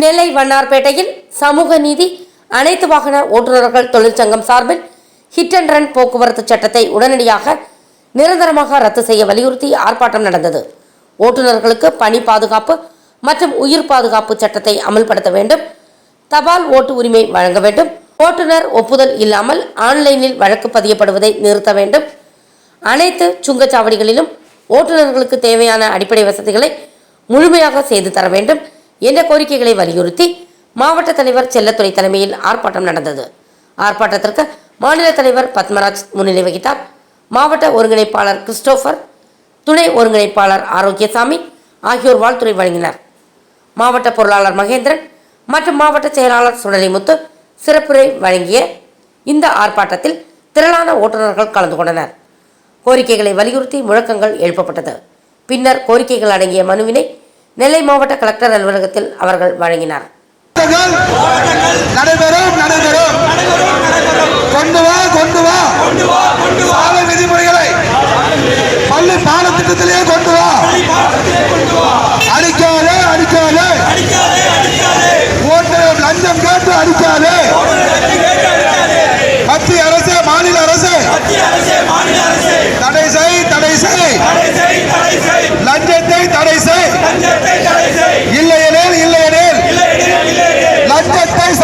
நெல்லை வண்ணார்பேட்டையில் சமூக நீதி அனைத்து வாகன ஓட்டுநர்கள் தொழிற்சங்கம் சார்பில் ஹிட் அண்ட் ரன் போக்குவரத்து சட்டத்தை உடனடியாக நிரந்தரமாக ரத்து செய்ய வலியுறுத்தி ஆர்ப்பாட்டம் நடந்தது. ஓட்டுநர்களுக்கு பணி பாதுகாப்பு மற்றும் உயிர் பாதுகாப்பு சட்டத்தை அமல்படுத்த வேண்டும். தபால் ஓட்டு உரிமை வழங்க வேண்டும். ஓட்டுநர் ஒப்புதல் இல்லாமல் ஆன்லைனில் வழக்கு பதியப்படுவதை நிறுத்த வேண்டும். அனைத்து சுங்கச்சாவடிகளிலும் ஓட்டுநர்களுக்கு தேவையான அடிப்படை வசதிகளை முழுமையாக செய்து தர வேண்டும். என்ற கோரிக்கைகளை வலியுறுத்தி மாவட்ட தலைவர் செல்லத்துறை தலைமையில் ஆர்ப்பாட்டம் நடந்தது. ஆர்ப்பாட்டத்திற்கு மாநில தலைவர் பத்மராஜ் முன்னிலை வகித்தார். மாவட்ட ஒருங்கிணைப்பாளர் கிறிஸ்டோபர் துணை ஒருங்கிணைப்பாளர் ஆரோக்கியசாமி ஆகியோர் வாழ்த்துறை வழங்கினர். மாவட்ட பொருளாளர் மகேந்திரன் மற்றும் மாவட்ட செயலாளர் சுடலிமுத்து சிறப்புரை வழங்கிய இந்த ஆர்ப்பாட்டத்தில் திரளான ஓட்டுநர்கள் கலந்து கொண்டனர். கோரிக்கைகளை வலியுறுத்தி முழக்கங்கள் எழுப்பப்பட்டது. பின்னர் கோரிக்கைகள் அடங்கிய மனுவினை நெல்லை மாவட்ட கலெக்டர் அலுவலகத்தில் அவர்கள் வழங்கினார். போராட்டங்கள் நடைபெறும் நடைபெறும்.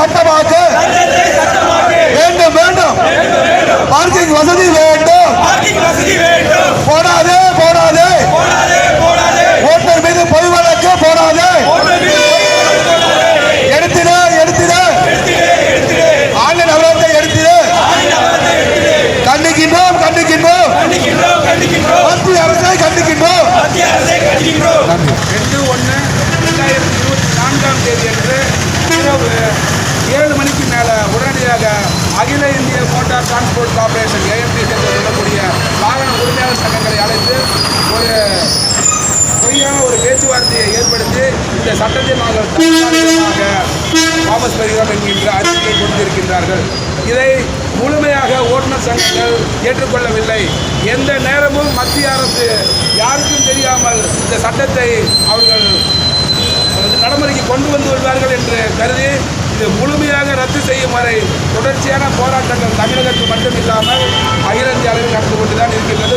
சட்டமாக்கு. வேண்டும் வேண்டும். பார்க்கிங் வசதி வேண்டும். போடாதே போடாதே. ஓட்டுநர் மீது பொய் வழக்கு போடாதே. எடுத்திடு எடுத்திடு. ஆன்லைன் அலுவலகத்தை எடுத்திடு. கண்டிக்கின்றோம் கண்டிக்கின்றோம். மத்திய அரசை கண்டிக்கின்றோம். ரெண்டு ஒன்று ரெண்டாயிரத்தி இருபத்தி நான்காம் தேதி அன்று இரவு ஏழு மணிக்கு மேலே உடனடியாக அகில இந்திய மோட்டார் டிரான்ஸ்போர்ட் கார்பரேஷன் ஏஎம்டிசி என்று சொல்லக்கூடிய வாகன உரிமையாளர் சங்கங்களை அழைத்து ஒரு பொய்யான ஒரு பேச்சுவார்த்தையை ஏற்படுத்தி இந்த சட்டத்தை நாங்கள் தற்காலிகமாக வாபஸ் பெறுகிறோம் என்கின்ற அறிக்கையை கொடுத்திருக்கின்றார்கள். இதை முழுமையாக ஓட்டுநர் சங்கங்கள் ஏற்றுக்கொள்ளவில்லை. எந்த நேரமும் மத்திய அரசு யாருக்கும் தெரியாமல் இந்த சட்டத்தை அவர்கள் நடைமுறைக்கு கொண்டு வந்து வருவார்கள் என்று கருதி இது முழுமையாக ரத்து செய்யும் வரை தொடர்ச்சியான போராட்டங்கள் தமிழகத்தில் மட்டும் இல்லாமல் அகில இந்திய அளவில் நடந்து கொண்டுதான் இருக்கின்றது.